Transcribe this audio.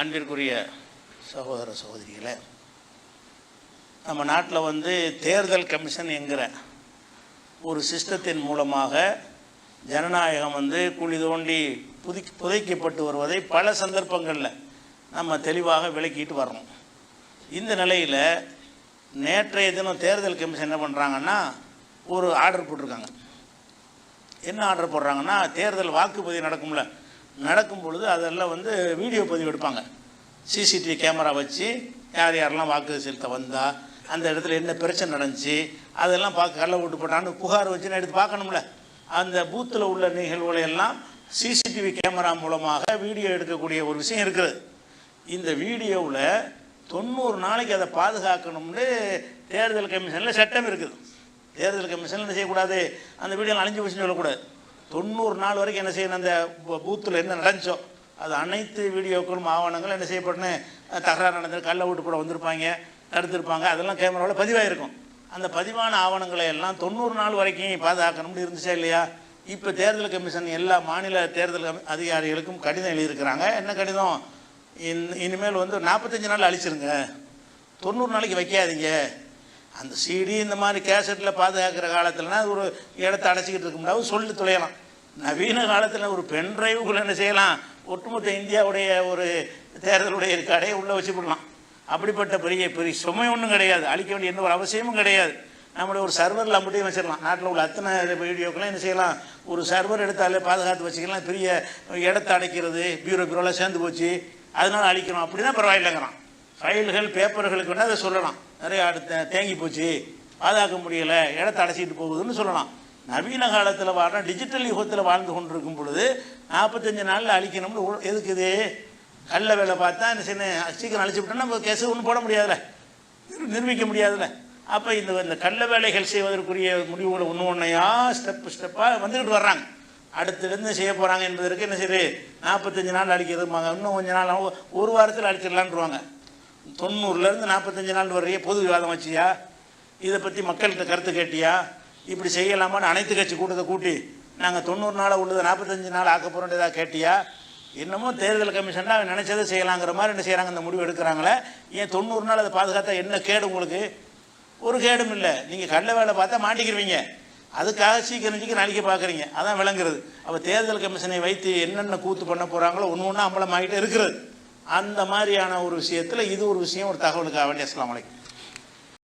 அன்பிற்குரிய சகோதர சகோதரிகளை நம்ம நாட்டில் வந்து தேர்தல் கமிஷன் என்கிற ஒரு சிஸ்டத்தின் மூலமாக ஜனநாயகம் வந்து குழி தோண்டி புதி புதைக்கப்பட்டு வருவதை பல சந்தர்ப்பங்களில் நம்ம தெளிவாக விளக்கிட்டு வர்றோம். இந்த நிலையில் நேற்றைய தினம் தேர்தல் கமிஷன் என்ன பண்ணுறாங்கன்னா ஒரு ஆர்டர் போட்டிருக்காங்க. என்ன ஆர்டர் போடுறாங்கன்னா தேர்தல் வாக்குப்பதிவு நடக்கும்ல நடக்கும் பொழுது அதெல்லாம் வந்து வீடியோ பதிவு எடுப்பாங்க. சிசிடிவி கேமரா வச்சு யார் யாரெல்லாம் வாக்கு செலுத்த வந்தால் அந்த இடத்துல என்ன பிரச்சனை நடந்துச்சு அதெல்லாம் பார்க்க கள்ள ஓட்டு போட்டான்னு புகார் வச்சு நான் எடுத்து பார்க்கணும்ல. அந்த பூத்தில் உள்ள நிகழ்வுகளை எல்லாம் சிசிடிவி கேமரா மூலமாக வீடியோ எடுக்கக்கூடிய ஒரு விஷயம் இருக்குது. இந்த வீடியோவில் தொண்ணூறு நாளைக்கு அதை பாதுகாக்கணும்னு தேர்தல் கமிஷனில் சட்டம் இருக்குது. தேர்தல் கமிஷனில் என்ன செய்யக்கூடாது? அந்த வீடியோ அழிஞ்சு போச்சுன்னு சொல்லக்கூடாது. தொண்ணூறு நாள் வரைக்கும் என்ன செய்யணும் அந்த பூத்தில் என்ன நடந்துச்சோ. அது அனைத்து வீடியோக்களும் ஆவணங்களும் என்ன செய்யப்படணும் தகராறு நடந்து கள்ள ஓட்டு கூட வந்திருப்பாங்க தடுத்திருப்பாங்க. அதெல்லாம் கேமராவில் பதிவாயிருக்கும். அந்த பதிவான ஆவணங்களை எல்லாம் தொண்ணூறு நாள் வரைக்கும் பாதுகாக்கணும்னு இருந்துச்சா இல்லையா? இப்போ தேர்தல் கமிஷன் எல்லா மாநில தேர்தல் கமி- அதிகாரிகளுக்கும் கடிதம் எழுதியிருக்கிறாங்க. என்ன கடிதம்? இன் இனிமேல் வந்து நாற்பத்தஞ்சு நாள் அழிச்சிருங்க. தொண்ணூறு நாளைக்கு வைக்காதீங்க. அந்த சிடி இந்த மாதிரி கேசட்டில் பாதுகாக்கிற காலத்தில்னா அது ஒரு இடத்த அடைச்சிக்கிட்டு இருக்க முடியாது. சொல்லி தொலையலாம் நவீன காலத்தில் ஒரு பென் டிரைவுக்குள்ள என்ன செய்யலாம்? ஒட்டுமொத்த இந்தியாவுடைய ஒரு தேர்தலுடைய கடையை உள்ளே வச்சு விடலாம். அப்படிப்பட்ட பெரிய பெரிய சுமை ஒன்றும் கிடையாது. அழிக்க வேண்டிய எந்த ஒரு அவசியமும் கிடையாது. நம்மளுடைய ஒரு சர்வரில் அப்படியே வச்சிடலாம். நாட்டில் உள்ள அத்தனை வீடியோக்கெல்லாம் என்ன செய்யலாம்? ஒரு சர்வர் எடுத்தாலே பாதுகாத்து வச்சுக்கலாம். பெரிய இடத்த அடைக்கிறது பீரோ பியூரோலாம் சேர்ந்து போச்சு. அதனால அழிக்கணும். அப்படின்னா பரவாயில்லைங்கிறான். ஃபைல்கள் பேப்பர்களுக்கு வேணால் அதை சொல்லலாம். நிறைய அடுத்த தேங்கி போச்சு. பாதுகாக்க முடியலை. இடத்த அடைச்சிட்டு போகுதுன்னு சொல்லலாம். நவீன காலத்தில் வாழ்ற டிஜிட்டல் யுகத்தில் வாழ்ந்து கொண்டிருக்கும் பொழுது நாற்பத்தஞ்சு நாளில் அழிக்கணும்னு உ- எதுக்கு இது? வேலை பார்த்தா இந்த சின்ன சீக்கிரம் அழிச்சு விட்டோம்னா நம்ம கேஸ் ஒன்றும் போட முடியாதுல்ல. நிரு- நிரூபிக்க முடியாதுல்ல. அப்போ இந்த இந்த கள்ள வேலைகள் செய்வதற்குரிய முடிவுகளை ஒன்று ஒன்றையா ஸ்டெப் ஸ்டெப்பாக வந்துக்கிட்டு வர்றாங்க. அடுத்திருந்து செய்ய போகிறாங்க என்பதற்கு என்ன சரி நாற்பத்தஞ்சு நாள் அழிக்கிறதுமாங்க இன்னும் கொஞ்சம் நாள் ஒரு வாரத்தில் அழிச்சிடலான்ருவாங்க தொண்ணூறுலேருந்து நாற்பத்தஞ்சு நாள் வரைய பொது விவாதம் வச்சியா? இதை பற்றி மக்கள்கிட்ட கருத்து கேட்டியா? இப்படி செய்யலாமான்னு அனைத்து கட்சி கூட்டத்தை கூட்டி நாங்கள் தொண்ணூறு நாளாக உள்ளதை நாற்பத்தஞ்சு நாள் ஆக்க போகிறோம் ஏதாவது கேட்டியா? என்னமோ தேர்தல் கமிஷன்னா அவன் நினச்சதை செய்யலாங்கிற மாதிரி என்ன செய்கிறாங்க அந்த முடிவு எடுக்கிறாங்களே. ஏன் தொண்ணூறு நாள் அதை பாதுகாத்தா என்ன கேடு உங்களுக்கு? ஒரு கேடும் இல்லை. நீங்கள் கள்ள வேலை பார்த்தா மாட்டிக்கிருவீங்க. அதுக்காக சீக்கிரம் சீக்கிரம் அழிக்க பார்க்குறீங்க. அதான் விளங்குறது. அப்போ தேர்தல் கமிஷனை வைத்து என்னென்ன கூத்து பண்ண போகிறாங்களோ ஒன்று ஒன்றா அம்பலமாகிட்டு இருக்கிறது. அந்த மாதிரியான ஒரு விஷயத்தில் இது ஒரு விஷயம் ஒரு தகவலுக்காக வேண்டிய அஸ்லாம் வலைக்கும்